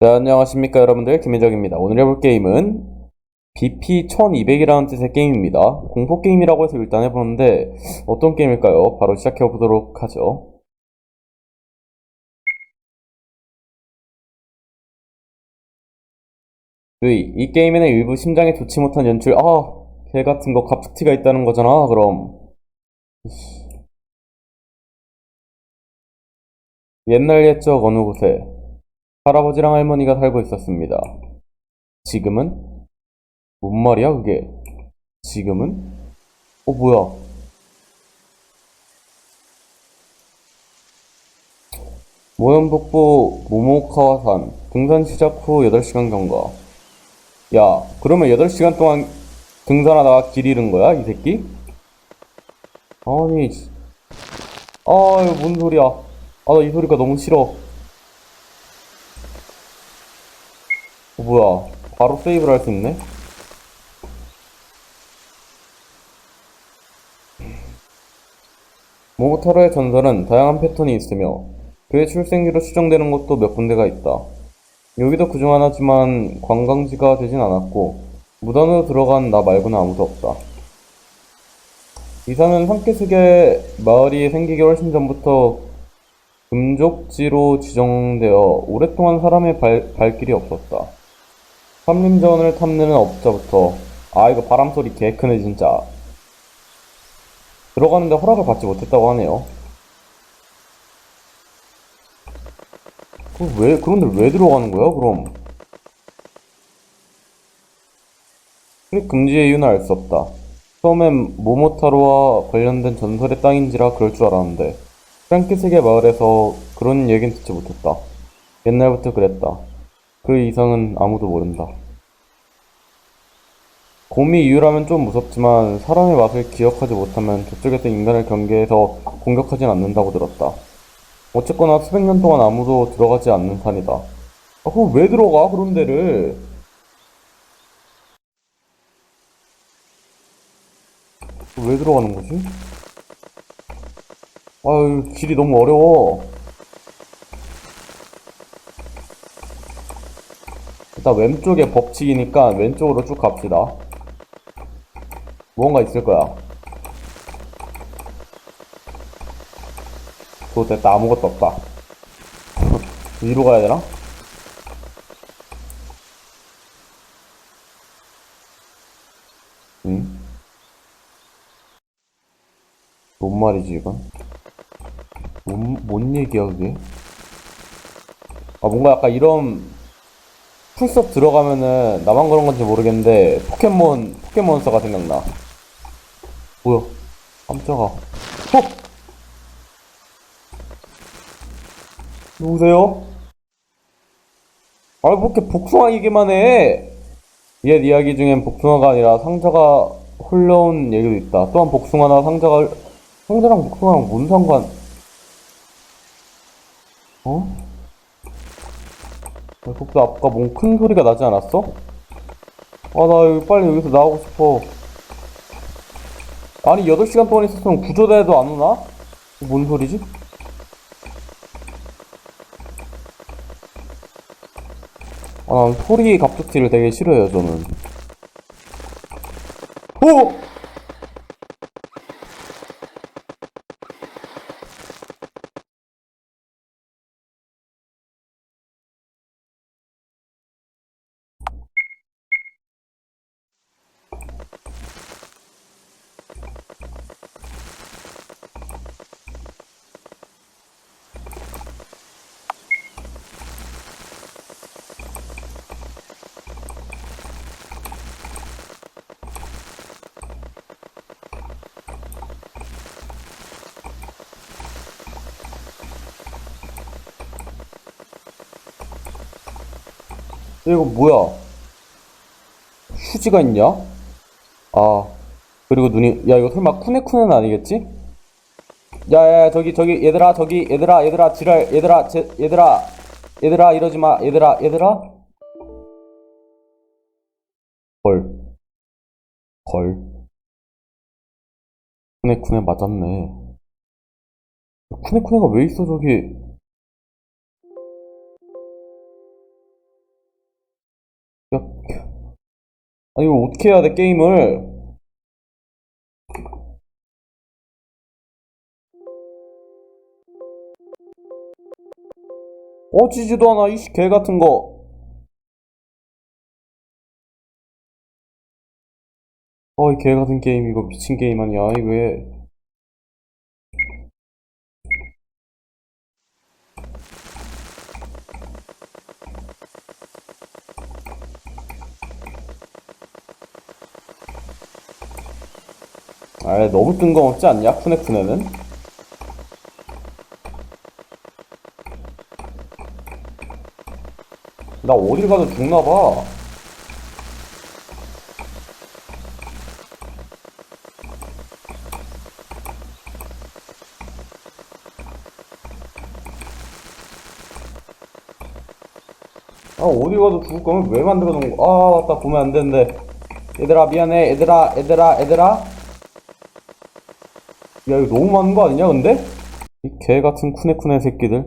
네, 안녕하십니까 여러분들 김민정입니다. 오늘 해볼 게임은 BP1200이라는 뜻의 게임입니다. 공포 게임이라고 해서 일단 해보는데 어떤 게임일까요? 바로 시작해 보도록 하죠. 유이, 이 게임에는 일부 심장에 좋지 못한 연출, 아, 개 같은 거 갑툭튀가 있다는 거잖아, 그럼. 옛날 옛적 어느 곳에 할아버지랑 할머니가 살고 있었습니다. 지금은? 뭔 말이야, 그게? 지금은? 어, 뭐야? 모현북부 모모카와산 등산 시작 후 8시간 경과. 야, 그러면 8시간 동안 등산하다가 길 잃은 거야, 이 새끼? 아니, 씨. 아, 이거 뭔 소리야. 아, 나 이 소리가 너무 싫어. 어, 뭐야. 바로 세이브를 할 수 있네? 모모타로의 전설은 다양한 패턴이 있으며 그의 출생지로 추정되는 곳도 몇 군데가 있다. 여기도 그중 하나지만 관광지가 되진 않았고 무단으로 들어간 나 말고는 아무도 없다. 이산은 산케스계 마을이 생기기 훨씬 전부터 금족지로 지정되어 오랫동안 사람의 발, 발길이 없었다. 삼림전을 탐내는 업자부터 아 이거 바람소리 개 크네 진짜 들어가는데 허락을 받지 못했다고 하네요. 그 왜, 그런데 왜 들어가는 거야, 그럼? 출입 금지의 이유는 알 수 없다. 처음엔 모모타로와 관련된 전설의 땅인지라 그럴 줄 알았는데, 프랑키 세계 마을에서 그런 얘긴 듣지 못했다. 옛날부터 그랬다. 그 이상은 아무도 모른다. 곰이 이유라면 좀 무섭지만 사람의 맛을 기억하지 못하면 저쪽에서 인간을 경계해서 공격하진 않는다고 들었다. 어쨌거나 수백 년 동안 아무도 들어가지 않는 산이다. 아, 그럼 왜 들어가? 그런 데를. 왜 들어가는 거지? 아유, 길이 너무 어려워. 일단 왼쪽에 법칙이니까 왼쪽으로 쭉 갑시다. 뭔가 있을 거야. 좋됐다. 아무것도 없다. 위로 가야 되나? 응? 뭔 말이지, 이건? 뭔, 뭔 얘기야, 그게? 아, 뭔가 약간 이런 풀숲 들어가면은 나만 그런 건지 모르겠는데 포켓몬, 포켓몬스터가 생각나. 뭐야? 깜짝아. 어? 누구세요? 아, 왜 이렇게 복숭아 얘기만 해? 옛 이야기 중엔 복숭아가 아니라 상자가 흘러온 얘기도 있다. 또한 복숭아나 상자가, 상자랑 복숭아랑 뭔 상관, 어? 야, 복숭아 아까 뭔 큰 소리가 나지 않았어? 아, 나 여기 빨리 여기서 나오고 싶어. 아니, 8시간 동안 있었으면 구조대도 안 오나? 뭔 소리지? 아, 난 소리 갑툭튀를 되게 싫어해요, 저는. 이거 뭐야? 휴지가 있냐? 아, 그리고 눈이, 야, 이거 설마 쿠네쿠네는 아니겠지? 야, 야, 야, 저기, 저기, 얘들아, 저기, 얘들아, 얘들아, 지랄, 얘들아, 제, 얘들아, 얘들아, 이러지 마, 얘들아, 얘들아? 헐. 헐. 쿠네쿠네 맞았네. 쿠네쿠네가 왜 있어, 저기? 야, 아니, 이거 어떻게 해야 돼, 게임을? 어지지도 않아, 이씨, 개 같은 거. 어이, 개 같은 게임, 이거 미친 게임 아니야, 이거 왜. 아, 너무 뜬금없지 않냐, 푸네푸네는? 나 어딜 가도 죽나봐. 아, 어디 가도 죽을 거면 왜 만들어 놓은 거? 아, 맞다. 보면 안 되는데. 얘들아, 미안해. 얘들아, 얘들아, 얘들아. 야, 이거 너무 많은 거 아니냐, 근데? 이 개 같은 쿠네쿠네 새끼들.